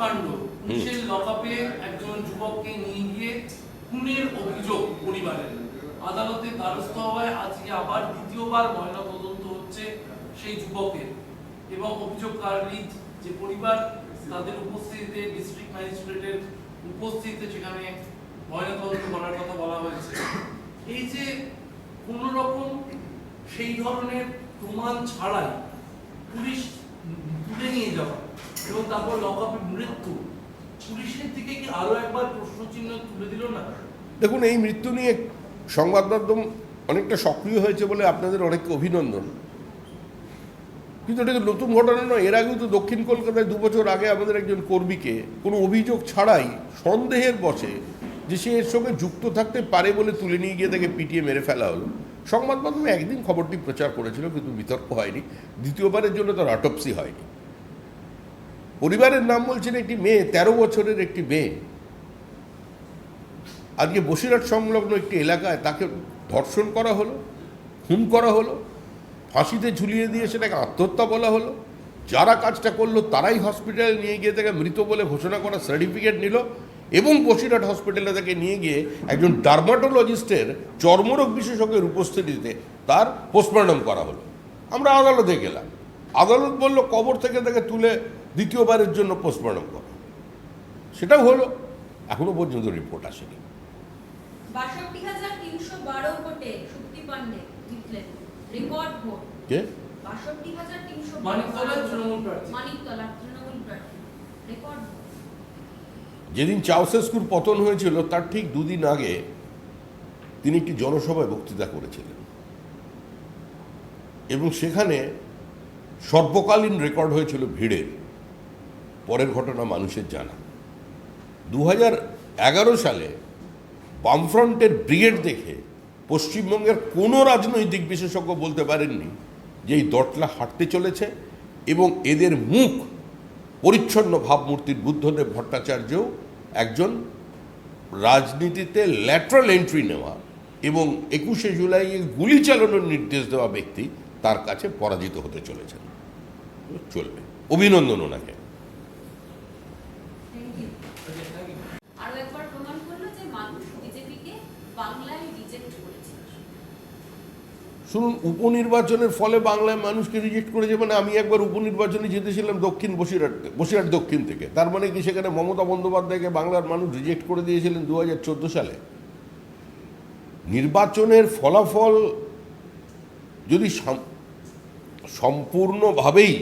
কাণ্ড। পুলিশের লকআপে একজন যুবককে নিয়ে গিয়ে খুনের অভিযোগ পরিবারের। আদালতে দ্বারস্থ হওয়ায় আজকে আবার দ্বিতীয়বার ময়না তদন্ত হচ্ছে সেই যুবকের। এবং অভিযোগকারী যে পরিবার তাদের উপস্থিতিতে ডিস্ট্রিক্ট ম্যাজিস্ট্রেটের উপস্থিতিতে সেখানে ময়না তদন্ত করার কথা বলা হয়েছে। এই যে কোন রকম সেই ধরনের প্রমাণ ছাড়াই পুলিশ তুলে নিয়ে যাওয়া এবং তারপর লকআপে মৃত্যু। পুলিশের দিকে কি আরও একবার তুলে দিল না? দেখুন, এই মৃত্যু নিয়ে সংবাদ মাধ্যম অনেকটা সক্রিয় হয়েছে বলে আপনাদের অনেককে অভিনন্দন। কিন্তু এটা নতুন ঘটনা নয়। এর আগেও তো দক্ষিণ কলকাতায় দু বছর আগে আমাদের একজন কর্মীকে কোনো অভিযোগ ছাড়াই সন্দেহের বসে যে সে এর সঙ্গে যুক্ত থাকতে পারে বলে তুলে নিয়ে গিয়ে তাকে পিটিয়ে মেরে ফেলা হলো। সংবাদ মাধ্যমে একদিন খবরটি প্রচার করেছিল, কিন্তু বিতর্ক হয়নি। দ্বিতীয়বারের জন্য তার অটপসি হয়নি। পরিবারের নাম বলছেন একটি মেয়ে, তেরো বছরের একটি মেয়ে। আজকে বসিরহাট সংলগ্ন একটি এলাকায় তাকে ধর্ষণ করা হলো, খুন করা হলো, ফাঁসিতে ঝুলিয়ে দিয়ে সেটাকে আত্মহত্যা বলা হলো। যারা কাজটা করল তারাই হসপিটালে নিয়ে গিয়ে তাকে মৃত বলে ঘোষণা করা সার্টিফিকেট নিল এবং বসিরহাট হসপিটালে তাকে নিয়ে গিয়ে একজন ডার্মাটোলজিস্টের চর্মরোগ বিশেষজ্ঞের উপস্থিতিতে তার পোস্টমর্টম করা হলো। আমরা আদালতে গেলাম। আদালত বলল, কবর থেকে তাকে তুলে দ্বিতীয়বারের জন্য পোস্টমর্টম করা। সেটাও হলো এখনও পর্যন্ত রিপোর্ট আসেনি। কে? যেদিন চাউসেস্কুর পতন হয়েছিল তার ঠিক দুদিন আগে তিনি একটি জনসভায় বক্তৃতা করেছিলেন। এবং সেখানে সর্বকালীন রেকর্ড হয়েছিল ভিড়ের। পরের ঘটনা মানুষের জানা। দু এগারো সালে বামফ্রন্টের ব্রিগেড দেখে পশ্চিমবঙ্গের কোনো রাজনৈতিক বিশেষজ্ঞ বলতে পারেননি যে এই দটলা হাঁটতে চলেছে এবং এদের মুখ পরিচ্ছন্ন ভাবমূর্তির বুদ্ধদেব ভট্টাচার্যও একজন রাজনীতিতে ল্যাটারাল এন্ট্রি নেওয়া এবং একুশে জুলাইয়ে গুলি চালানোর নির্দেশ দেওয়া ব্যক্তি তার কাছে পরাজিত হতে চলেছেন। চলবে। অভিনন্দন ওনাকে। আরও একবার প্রমাণ করল যে মানুষ বিজেপিকে বাংলায় রিজেক্ট করেছে। শুনুন, উপনির্বাচনের ফলে বাংলায় মানুষকে রিজেক্ট করেছে মানে আমি একবার উপনির্বাচনে জিতেছিলাম দক্ষিণ বসিরহাট বসিরহাট দক্ষিণ থেকে। তার মানে কি সেখানে মমতা বন্দ্যোপাধ্যায়কে বাংলার মানুষ রিজেক্ট করে দিয়েছিলেন দু হাজার চোদ্দ সালে? নির্বাচনের ফলাফল যদি সম্পূর্ণভাবেই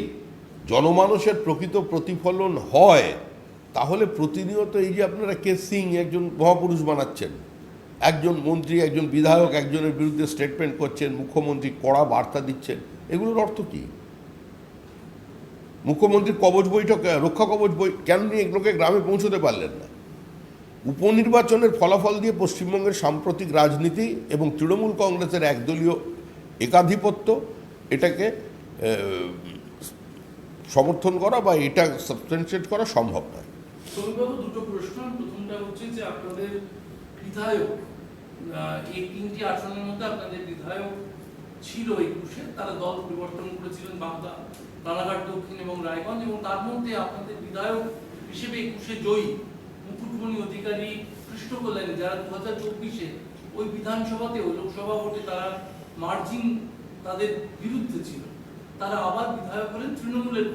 জনমানসের প্রকৃত প্রতিফলন হয় তাহলে প্রতিনিয়ত এই যে আপনারা কে সিং একজন মহাপুরুষ বানাচ্ছেন, একজন মন্ত্রী, একজন বিধায়ক, একজনের বিরুদ্ধে স্টেটমেন্ট করছেন, মুখ্যমন্ত্রী কড়া বার্তা দিচ্ছেন, এগুলোর অর্থ কী? মুখ্যমন্ত্রীর কবচ বৈঠক রক্ষা কবচ বই কেন নিয়ে গ্রামে পৌঁছতে পারলেন না? উপনির্বাচনের ফলাফল দিয়ে পশ্চিমবঙ্গের সাম্প্রতিক রাজনীতি এবং তৃণমূল কংগ্রেসের একদলীয় একাধিপত্য, এটাকে সমর্থন করা বা এটা সাবস্টেন্সিয়েট করা সম্ভব নয়। সৌমিকবাবু দুটো প্রশ্ন। প্রথমটা হচ্ছে যে আপনাদের বিধায়ক এই তিনটি আসনের মধ্যে আপনাদের বিধায়ক ছিল একুশে, তারা দল পরিবর্তন করেছিলেন বাগদা রানাঘাট দক্ষিণ এবং রায়গঞ্জ এবং তার মধ্যে আপনাদের বিধায়ক হিসেবে একুশে জয়ী মুকুটমণি অধিকারী কৃষ্ণ কল্যাণী যারা দু হাজার চব্বিশে ওই বিধানসভাতেও লোকসভা ভোটে তারা মার্জিন তাদের বিরুদ্ধে ছিল। তারা আবার বিধায়ক হলেন, তৃণমূলের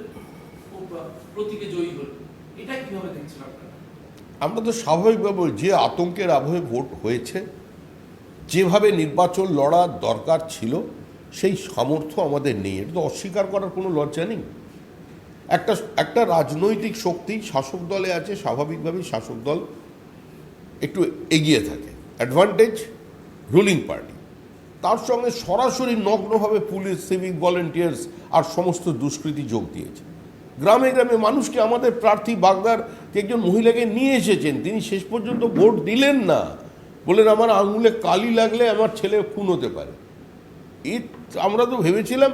প্রতীকে জয়ী হলেন এটা কীভাবে দেখছেন আপনারা আমরা তো স্বাভাবিকভাবে যে আতঙ্কের আবহে ভোট হয়েছে, যেভাবে নির্বাচন লড়ার দরকার ছিল, সেই সামর্থ্য আমাদের নেই। এটা তো অস্বীকার করার কোনো লজ্জা নেই। একটা একটা রাজনৈতিক শক্তি শাসক দলে আছে, স্বাভাবিকভাবেই শাসক দল একটু এগিয়ে থাকে। অ্যাডভান্টেজ রুলিং পার্টি তার সঙ্গে সরাসরি নগ্নভাবে পুলিশ সিভিক ভলেন্টিয়ার্স আর সমস্ত দুষ্কৃতী যোগ দিয়েছে। গ্রামে গ্রামে মানুষকে আমাদের প্রার্থী বাগদার একজন মহিলাকে নিয়ে এসেছেন, তিনি শেষ পর্যন্ত ভোট দিলেন না। বলেন আমার আঙুলে কালি লাগলে আমার ছেলে খুন হতে পারে। এই আমরা তো ভেবেছিলাম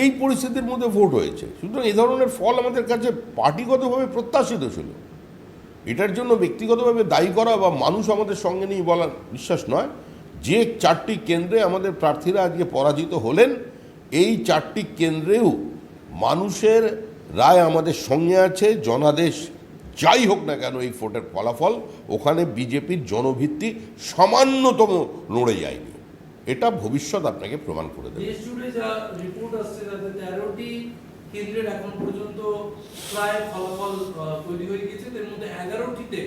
এই পরিস্থিতির মধ্যে ভোট হয়েছে। সুতরাং এই ধরনের ফল আমাদের কাছে পার্টিগতভাবে প্রত্যাশিত ছিল। এটার জন্য ব্যক্তিগতভাবে দায়ী করা বা মানুষ আমাদের সঙ্গে নিয়ে বলার বিশ্বাস নয়। যে চারটি কেন্দ্রে আমাদের প্রার্থীরা আজকে পরাজিত হলেন, এই চারটি কেন্দ্রেও মানুষের রায় আমাদের সঙ্গে আছে জনাদেশ যাই হোক না কেন এই ভোটের ফলাফল ওখানে বিজেপির জনভিত্তি সামান্যতম নড়ে যায়নি। এটা ভবিষ্যৎ আপনাকে প্রমাণ করে দেবে। দেশ জুড়ে যা রিপোর্ট আসছে তেরোটি কেন্দ্রের এখন পর্যন্ত প্রায় ফলাফল তৈরি হয়ে গেছে এর মধ্যে এগারোটিতে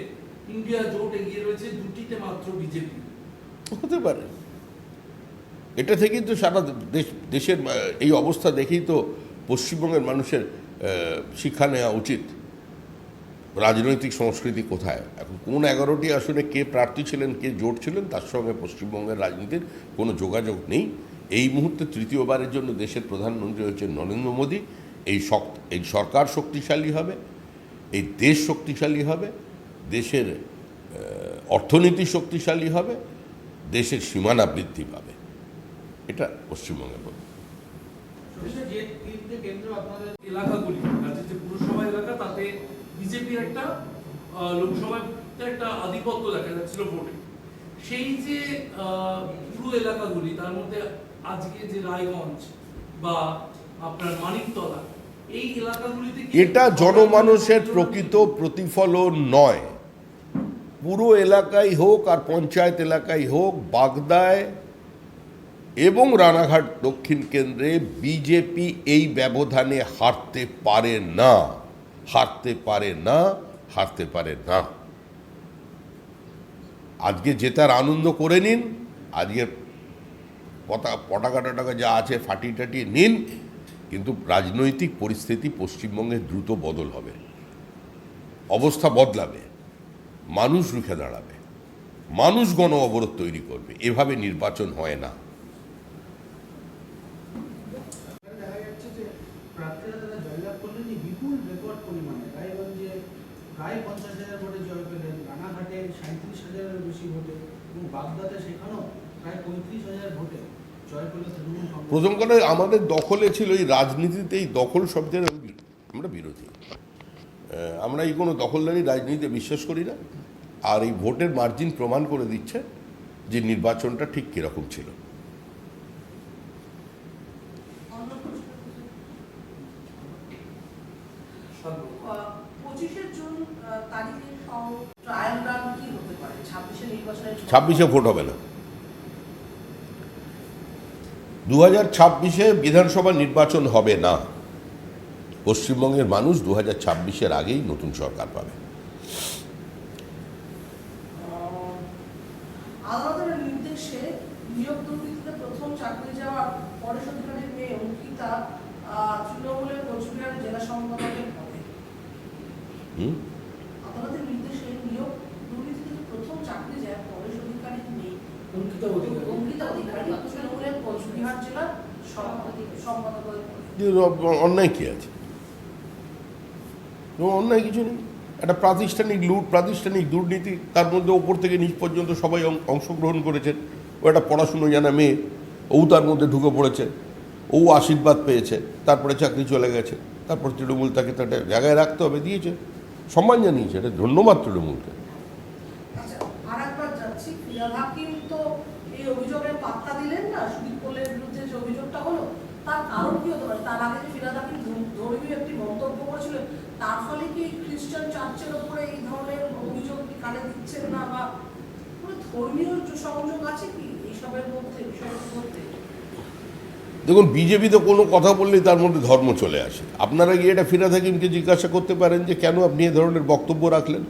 ইন্ডিয়া জোট এগিয়ে রয়েছে দুটিতে মাত্র বিজেপি। হতে পারে। এটা থেকেই তো সারা দেশ দেশের এই অবস্থা দেখেই তো পশ্চিমবঙ্গের মানুষের শিক্ষা নেওয়া উচিত। রাজনৈতিক সংস্কৃতি কোথায়? এখন কোন এগারোটি আসনে কে প্রার্থী ছিলেন, কে জোট ছিলেন, তার সঙ্গে পশ্চিমবঙ্গের রাজনীতির কোনো যোগাযোগ নেই। এই মুহূর্তে তৃতীয়বারের জন্য দেশের প্রধানমন্ত্রী হচ্ছেন নরেন্দ্র মোদী। এই এই সরকার শক্তিশালী হবে, এই দেশ শক্তিশালী হবে, দেশের অর্থনীতি শক্তিশালী হবে, দেশের সীমানা বৃদ্ধি পাবে। এটা পশ্চিমবঙ্গের। এলাকাগুলি যে পুরসভা এলাকা, তাতে একটা একটা আধিপত্য দেখা সেই যে পুরো এলাকাগুলি, তার মধ্যে আজকে যে রায়গঞ্জ বা আপনার মানিকতলা, এই এলাকাগুলিতে এটা জনমানুষের প্রকৃত প্রতিফলন নয়। পুরো এলাকায় হোক আর পঞ্চায়েত এলাকায় হোক, বাগদায় এবং রানাঘাট দক্ষিণ কেন্দ্রে বিজেপি এই ব্যবধানে হারতে পারে না। হারতে পারে না, হারতে পারে না। আজকে জেতার আনন্দ করে নিন আজকের পতা পটাকা টটাকা যা আছে ফাটি টাটি নিন, কিন্তু রাজনৈতিক পরিস্থিতি পশ্চিমবঙ্গে দ্রুত বদল হবে। অবস্থা বদলাবে, মানুষ রুখে দাঁড়াবে, মানুষ গণ অবরোধ তৈরি করবে, এভাবে নির্বাচন হয় না এখানে দেখা যাচ্ছে যে প্রার্থীরা তারা জয়লাভ করলেন যে বিপুল রেকর্ড পরিমাণে রায়গঞ্জে প্রায় পঞ্চাশ হাজার ভোটে জয় পেলেন, রানাঘাটে সাঁত্রিশ হাজারের বেশি ভোটে এবং বাগদাতে সেখানেও প্রায় পঁয়ত্রিশ হাজার ভোটে প্রথম কথা আমাদের দখলে ছিল এই রাজনীতিতে এই দখল শব্দের আমরা বিরোধী। আমরা এই কোনো দখলদারি রাজনীতিতে বিশ্বাস করি না। আর এই ভোটের মার্জিন প্রমাণ করে দিচ্ছে যে নির্বাচনটা ঠিক কীরকম ছিল পঁচিশে জুন আহ, তারিখে ট্রায়াল রান কি হতে পারে ছাব্বিশে ভোট হবে না। দু হাজার ছাব্বিশে বিধানসভা নির্বাচন হবে না। পশ্চিমবঙ্গের মানুষ দু হাজার ছাব্বিশের আগেই নতুন সরকার পাবে আহ, আদালতের নির্দেশে নিয়োগ দুর্নীতিতে প্রথম চাকরি যাওয়ার পরেশ অধিকারীর মেয়ে অঙ্কিতা আহ, তৃণমূলের কোচবিহার জেলা সম্পাদকের পদে হুম? আদালতের নির্দেশে নিয়োগ দুর্নীতিতে প্রথম চাকরি যায় পরেশ অঙ্কিতা অধিকারী। অঙ্কিতা অধিকারী তৃণমূলের কোচবিহার জেলার সভাপতি সম্পাদকের পদে কিন্তু অ- অন্যায় কি আছে? অন্যায় কিছু নেই। একটা প্রাতিষ্ঠানিক লুট প্রাতিষ্ঠানিক দুর্নীতি তার মধ্যে ওপর থেকে নিচ পর্যন্ত সবাই অংশগ্রহণ করেছেন। ও একটা পড়াশুনো জানা মেয়ে ও তার মধ্যে ঢুকে পড়েছে। ও আশীর্বাদ পেয়েছে তারপরে চাকরি চলে গেছে। তারপর তৃণমূল তাকে তার একটা জায়গায় রাখতে হবে দিয়েছে। সম্মান জানিয়েছে এটা ধন্যবাদ তৃণমূলকে আচ্ছা আর একবার যাচ্ছি ফিরাদ হাকিম তো এই পাত্তা দিলেন না, সুদীপ বিরুদ্ধে যে অভিযোগটা হলো, তার কারণ কি হতে পারে? তার আগে যে ফিরাদ হাকিম ধর্মীয় একটি মন্তব্য তার ফলে কি খ্রিস্টান চার্চের ওপরে এই ধরনের অভিযোগ কি কানে দিচ্ছেন না বা ধর্মীয় সংযোগ আছে কি এইসবের মধ্যে বিষয়টির মধ্যে? দেখুন, বিজেপি তো কোনো কথা বললেই তার মধ্যে ধর্ম চলে আসে। আপনারা গিয়ে এটা ফিরাদ হাকিমকে জিজ্ঞাসা করতে পারেন যে কেন আপনি এ ধরনের বক্তব্য রাখলেন?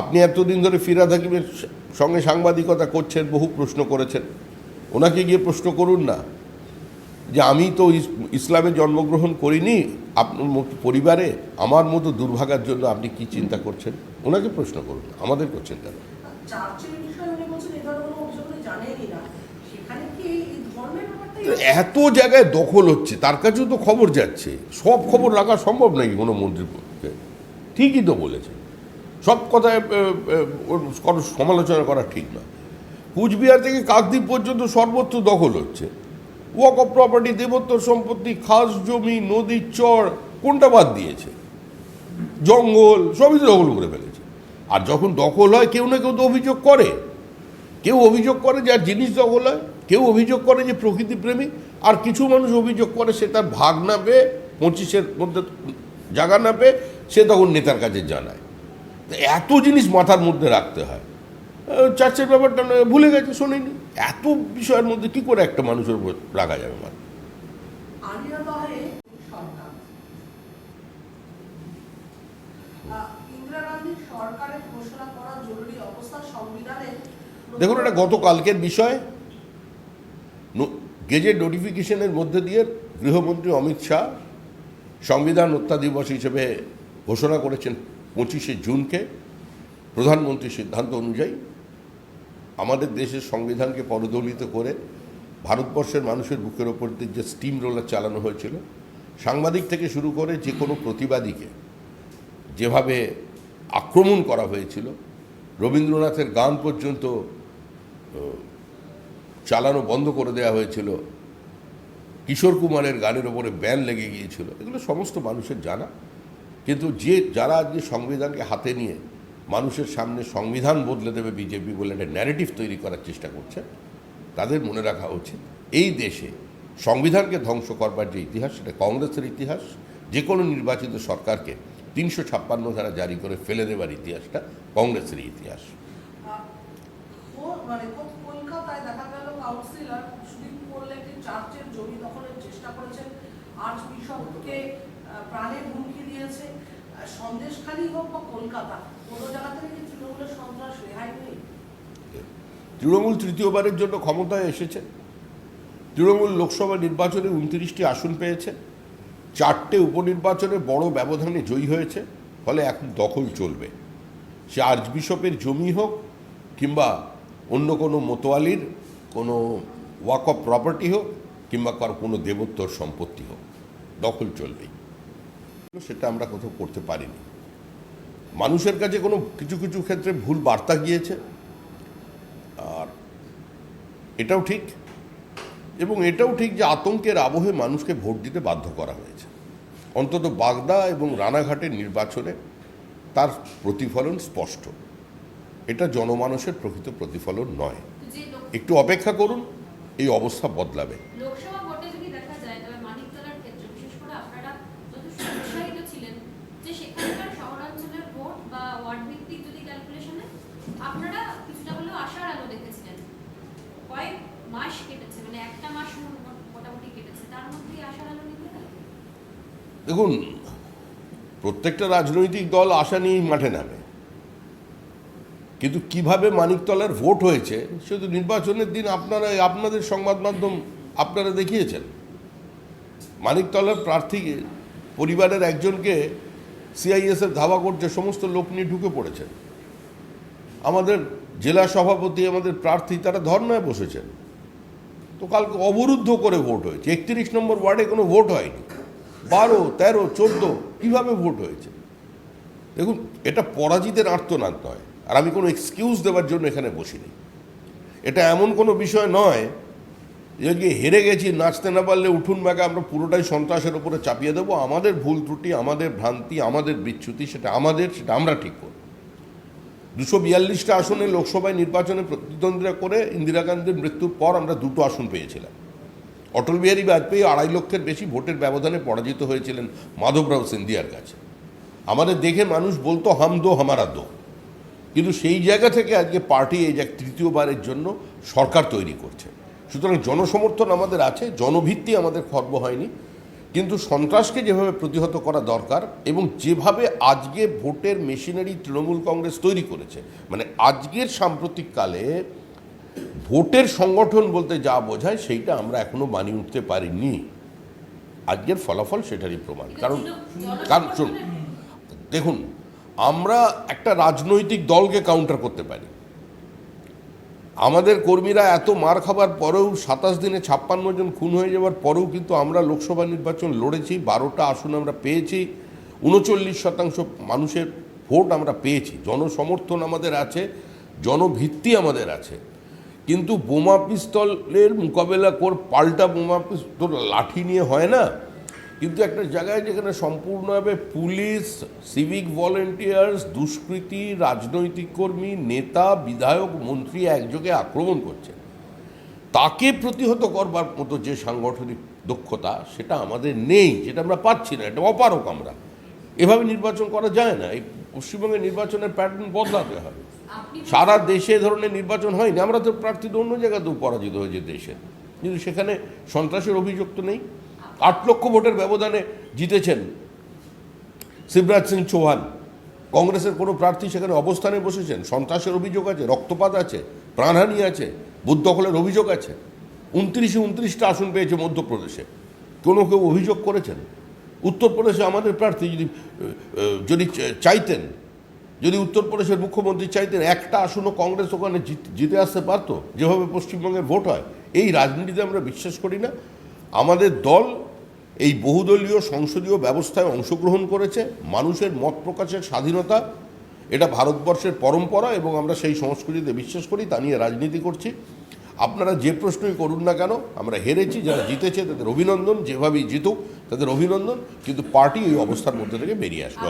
আপনি এতদিন ধরে ফিরাদ হাকিমের সঙ্গে সাংবাদিকতা করছেন বহু প্রশ্ন করেছেন। ওনাকে গিয়ে প্রশ্ন করুন না যে আমি তো ইসলামে জন্মগ্রহণ করিনি আপনার মতো পরিবারে আমার মতো দুর্ভাগার জন্য আপনি কি চিন্তা করছেন? ওনাকে প্রশ্ন করুন আমাদের করছেন কেন? ব্যাপারটাই এত জায়গায় দখল হচ্ছে তার কাছেও তো খবর যাচ্ছে। সব খবর রাখা সম্ভব নাকি কোনো মন্ত্রীর পক্ষে ঠিকই তো বলেছে সব কথায় কোনো সমালোচনা করা ঠিক না কুচবিহার থেকে কাকদ্বীপ পর্যন্ত সর্বত্র দখল হচ্ছে। ওয়াক অফ প্রপার্টি দেবত্ব সম্পত্তি, খাস জমি, নদী, চর, কোনটা বাদ দিয়েছে? জঙ্গল, সবই তো দখল করে ফেলেছে। আর যখন দখল হয়, কেউ না কেউ তো অভিযোগ করে। কেউ অভিযোগ করে যার জিনিস দখল হয়, কেউ অভিযোগ করে যে প্রকৃতিপ্রেমী আর কিছু মানুষ অভিযোগ করে সে তার ভাগ না পেয়ে, পঁচিশের মধ্যে জায়গা না পেয়ে, সে তখন নেতার কাছে জানায়। এত জিনিস মাথার মধ্যে রাখতে হয়। চার্চের ব্যাপারটা ভুলে গেছে শোনেনি। এত বিষয়ের মধ্যে কি করে একটা মানুষের উপর রাখা যাবে সংবিধানে দেখুন এটা গতকালকের বিষয়। গেজেট নোটিফিকেশনের মধ্যে দিয়ে গৃহমন্ত্রী অমিত শাহ সংবিধান হত্যা দিবস হিসেবে ঘোষণা করেছেন। পঁচিশে জুনকে প্রধানমন্ত্রীর সিদ্ধান্ত অনুযায়ী আমাদের দেশের সংবিধানকে পরদলিত করে ভারতবর্ষের মানুষের বুকের ওপর দিয়ে যে স্টিম রোলার চালানো হয়েছিল, সাংবাদিক থেকে শুরু করে যে কোনো প্রতিবাদীকে যেভাবে আক্রমণ করা হয়েছিল, রবীন্দ্রনাথের গান পর্যন্ত চালানো বন্ধ করে দেওয়া হয়েছিল, কিশোর কুমারের গানের ওপরে ব্যান লেগে গিয়েছিল, এগুলো সমস্ত মানুষের জানা। কিন্তু যে, যারা আজকে সংবিধানকে হাতে নিয়ে মানুষের সামনে সংবিধান বদলে দেবে বিজেপি বলে একটা ন্যারেটিভ তৈরি করার চেষ্টা করছে, তাদের মনে রাখা উচিত এই দেশে সংবিধানকে ধ্বংস করবার যে ইতিহাস, সেটা কংগ্রেসের ইতিহাস, যে কোনো নির্বাচিত সরকারকে তিনশো ছাপ্পান্ন ধারা জারি করে ফেলে দেবার ইতিহাসটা কংগ্রেসের ইতিহাস। মানে প্রাণের সন্দেশখালী হোক বা কলকাতা, কোনো জায়গা থেকে তৃণমূলের সন্ত্রাস রেহাই নেই তৃণমূল তৃতীয়বারের জন্য ক্ষমতায় এসেছে। তৃণমূল লোকসভা নির্বাচনে উনত্রিশটি আসন পেয়েছে। চারটে উপনির্বাচনে বড় ব্যবধানে জয়ী হয়েছে, ফলে এখন দখল চলবে। সে আর্চ বিশপের জমি হোক কিংবা অন্য কোনো মোতোয়ালির কোনো ওয়াক অফ প্রপার্টি হোক কিংবা কারও কোনো দেবোত্তর সম্পত্তি হোক, দখল চলবেই। সেটা আমরা কোথাও করতে পারিনি। মানুষের কাছে কোনো কিছু কিছু ক্ষেত্রে ভুল বার্তা গিয়েছে। আর এটাও ঠিক। এবং এটাও ঠিক যে আতঙ্কের আবহে মানুষকে ভোট দিতে বাধ্য করা হয়েছে। অন্তত বাগদা এবং রানাঘাটের নির্বাচনে তার প্রতিফলন স্পষ্ট। এটা জনমানসের প্রকৃত প্রতিফলন নয়। একটু অপেক্ষা করুন এই অবস্থা বদলাবে লোকসভা ভোটে যদি দেখা যায় তবে মানিকতলার ক্ষেত্রে বিশেষ করে আপনারা যথেষ্ট উৎসাহিত ছিলেন যে সেখানকার শহরাঞ্চলের ভোট বা ওয়ার্ড ভিত্তিক যদি ক্যালকুলেশনে আপনারা কিছুটা হলেও আশার আলো দেখেছিলেন। কয়েক মাস কেটেছে মানে একটা মাস মোটামুটি কেটেছে। তার মধ্যেই আশার আলো নিতে দেখুন, প্রত্যেকটা রাজনৈতিক দল আশা নিয়েই মাঠে নামে। কিন্তু কীভাবে মানিকতলার ভোট হয়েছে, সে তো নির্বাচনের দিন আপনারা, আপনাদের সংবাদ মাধ্যম আপনারা দেখিয়েছেন। মানিকতলার প্রার্থী, পরিবারের একজনকে সিআইএসের ধাবা করছে, সমস্ত লোক নিয়ে ঢুকে পড়েছেন। আমাদের জেলা সভাপতি, আমাদের প্রার্থী তারা ধর্নায় বসেছেন। তো কালকে অবরুদ্ধ করে ভোট হয়েছে। একত্রিশ নম্বর ওয়ার্ডে কোনো ভোট হয়নি। বারো, তেরো, চোদ্দ কীভাবে ভোট হয়েছে? দেখুন, এটা পরাজিতের আর্তনাদ নয়। আর আমি কোনো এক্সকিউজ দেওয়ার জন্য এখানে বসিনি। এটা এমন কোনো বিষয় নয় যে হেরে গেছি, নাচতে না পারলে উঠুন ব্যাগে আমরা পুরোটাই সন্ত্রাসের উপরে চাপিয়ে দেবো। আমাদের ভুল ত্রুটি, আমাদের ভ্রান্তি, আমাদের বিচ্যুতি, সেটা আমাদের, সেটা আমরা ঠিক করব। দুশো বিয়াল্লিশটা আসনে লোকসভায় নির্বাচনে প্রতিদ্বন্দ্বিতা করে ইন্দিরা গান্ধীর মৃত্যুর পর আমরা দুটো আসন পেয়েছিলাম। অটল বিহারী বাজপেয়ী আড়াই লক্ষের বেশি ভোটের ব্যবধানে পরাজিত হয়েছিলেন মাধবরাও সিন্ধিয়ার কাছে। আমাদের দেখে মানুষ বলতো, হাম দো, হামারা দো। কিন্তু সেই জায়গা থেকে আজকে পার্টি এই যে তৃতীয়বারের জন্য সরকার তৈরি করছে। সুতরাং জনসমর্থন আমাদের আছে জনভিত্তি আমাদের খর্ব হয়নি। কিন্তু সন্ত্রাসকে যেভাবে প্রতিহত করা দরকার এবং যেভাবে আজকে ভোটের মেশিনারি তৃণমূল কংগ্রেস তৈরি করেছে মানে আজকের সাম্প্রতিককালে ভোটের সংগঠন বলতে যা বোঝায় সেইটা আমরা এখনও মানিয়ে উঠতে পারিনি। আজকের ফলাফল সেটারই প্রমাণ। কারণ কারণ শুন দেখুন আমরা একটা রাজনৈতিক দলকে কাউন্টার করতে পারি। আমাদের কর্মীরা এত মার খাবার পরেও সাতাশ দিনে ছাপ্পান্ন জন খুন হয়ে যাওয়ার পরেও কিন্তু আমরা লোকসভা নির্বাচন লড়েছি, বারোটা আসন আমরা পেয়েছি, উনচল্লিশ শতাংশ মানুষের ভোট আমরা পেয়েছি। জনসমর্থন আমাদের আছে, জনভিত্তি আমাদের আছে। কিন্তু বোমা পিস্তলের মোকাবেলা কর, পাল্টা বোমা পিস্তল, লাঠি নিয়ে হয় না। কিন্তু একটা জায়গায় যেখানে সম্পূর্ণভাবে পুলিশ সিভিক ভলেন্টিয়ার্স দুষ্কৃতী রাজনৈতিক কর্মী নেতা বিধায়ক মন্ত্রী একযোগে আক্রমণ করছে। তাকে প্রতিহত করবার মতো যে সাংগঠনিক দক্ষতা সেটা আমাদের নেই যেটা আমরা পাচ্ছি না এটা অপারক আমরা। এভাবে নির্বাচন করা যায় না এই পশ্চিমবঙ্গের নির্বাচনের প্যাটার্ন বদলাতে হবে। সারা দেশে ধরনের নির্বাচন হয়নি আমরা তো প্রার্থীদের অন্য জায়গাতেও পরাজিত হয়েছে দেশে। কিন্তু সেখানে সন্ত্রাসের অভিযোগ তো নেই। আট লক্ষ ভোটের ব্যবধানে জিতেছেন শিবরাজ সিং চৌহান। কংগ্রেসের কোনো প্রার্থী সেখানে অবস্থানে বসেছেন? সন্ত্রাসের অভিযোগ আছে, রক্তপাত আছে, প্রাণহানি আছে, বুথ দখলের অভিযোগ আছে। উনত্রিশে উনত্রিশটা আসন পেয়েছে মধ্যপ্রদেশে। কোনো কেউ অভিযোগ করেছেন? উত্তরপ্রদেশে আমাদের প্রার্থী যদি যদি চাইতেন, যদি উত্তরপ্রদেশের মুখ্যমন্ত্রী চাইতেন, একটা আসনও কংগ্রেস ওখানে জিতে আসতে পারতো? যেভাবে পশ্চিমবঙ্গের ভোট হয়, এই রাজনীতিতে আমরা বিশ্বাস করি না। আমাদের দল এই বহুদলীয় সংসদীয় ব্যবস্থায় অংশগ্রহণ করেছে, মানুষের মত প্রকাশের স্বাধীনতা, এটা ভারতবর্ষের পরম্পরা এবং আমরা সেই সংস্কৃতিতে বিশ্বাস করি, তা নিয়ে রাজনীতি করছি। আপনারা যে প্রশ্নই করুন না কেন, আমরা হেরেছি, যারা জিতেছে তাদের অভিনন্দন, যেভাবেই জিতুক তাদের অভিনন্দন, কিন্তু পার্টি এই অবস্থার মধ্যে থেকে বেরিয়ে আসবে।